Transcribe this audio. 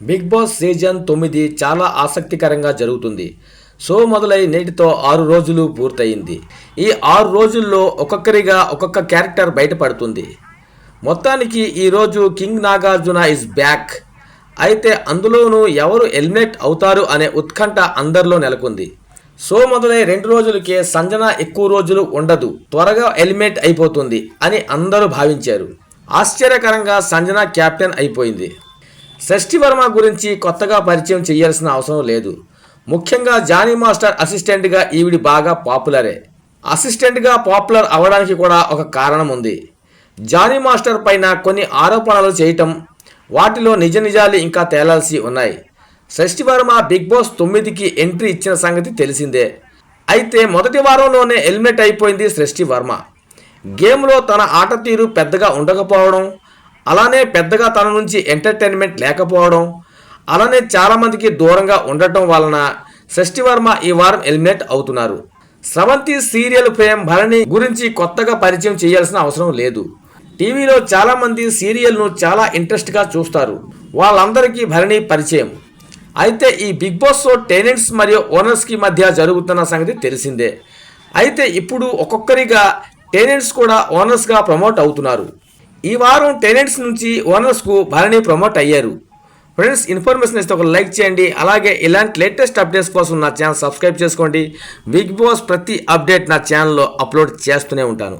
Big boss season తొమ్మిది చాలా ఆసక్తికరంగా జరుగుతుంది. షో మొదలై నేటితో ఆరు రోజులు పూర్తయింది. ఈ ఆరు రోజుల్లో ఒక్కొక్కరిగా ఒక్కొక్క క్యారెక్టర్ బయటపడుతుంది. మొత్తానికి ఈరోజు కింగ్ నాగార్జున ఇస్ బ్యాక్ అయితే అందులోనూ ఎవరు ఎలిమినేట్ అవుతారు అనే ఉత్కంఠ అందరిలో నెలకొంది. షో మొదలై రెండు రోజులకే సంజన ఎక్కువ రోజులు ఉండదు. త్వరగా ఎలిమినేట్ అయిపోతుంది అని అందరూ భావించారు. ఆశ్చర్యకరంగా సంజన కెప్టెన్ అయిపోయింది. షష్ఠి వర్మ గురించి కొత్తగా పరిచయం చేయాల్సిన అవసరం లేదు. ముఖ్యంగా జానీ మాస్టర్ అసిస్టెంట్గా ఈవిడి బాగా పాపులరే. అసిస్టెంట్గా పాపులర్ అవ్వడానికి కూడా ఒక కారణం ఉంది. జానీ మాస్టర్ పైన కొన్ని ఆరోపణలు చేయటం వాటిలో నిజ నిజాలు ఇంకా తేలాల్సి ఉన్నాయి. షష్ఠి వర్మ బిగ్ బాస్ తొమ్మిదికి ఎంట్రీ ఇచ్చిన సంగతి తెలిసిందే. అయితే మొదటి వారంలోనే హెల్మెట్ అయిపోయింది సృష్టి వర్మ. గేమ్లో తన ఆట తీరు పెద్దగా ఉండకపోవడం అలానే పెద్దగా తన నుంచి ఎంటర్టైన్మెంట్ లేకపోవడం అలానే చాలామందికి దూరంగా ఉండటం వలన షష్ఠి వర్మ ఈ వారం ఎలిమినేట్ అవుతున్నారు. స్రవంతి సీరియల్ ఫేమ్ భరణి గురించి కొత్తగా పరిచయం చేయాల్సిన అవసరం లేదు. టీవీలో చాలామంది సీరియల్ను చాలా ఇంట్రెస్ట్గా చూస్తారు. వాళ్ళందరికీ భరణి పరిచయం. అయితే ఈ బిగ్ బాస్ షో టెనెంట్స్ మరియు ఓనర్స్కి మధ్య జరుగుతున్న సంగతి తెలిసిందే. అయితే ఇప్పుడు ఒక్కొక్కరిగా టెనెంట్స్ కూడా ఓనర్స్గా ప్రమోట్ అవుతున్నారు. ఈ వారం టెనెంట్స్ నుంచి ఓనర్స్కు భరణి ప్రమోట్ అయ్యారు. ఫ్రెండ్స్ ఇన్ఫర్మేషన్ ఇస్తే ఒక లైక్ చేయండి. అలాగే ఇలాంటి లేటెస్ట్ అప్డేట్స్ కోసం నా ఛానల్ సబ్స్క్రైబ్ చేసుకోండి. బిగ్ బాస్ ప్రతి అప్డేట్ నా ఛానల్లో అప్లోడ్ చేస్తూనే ఉంటాను.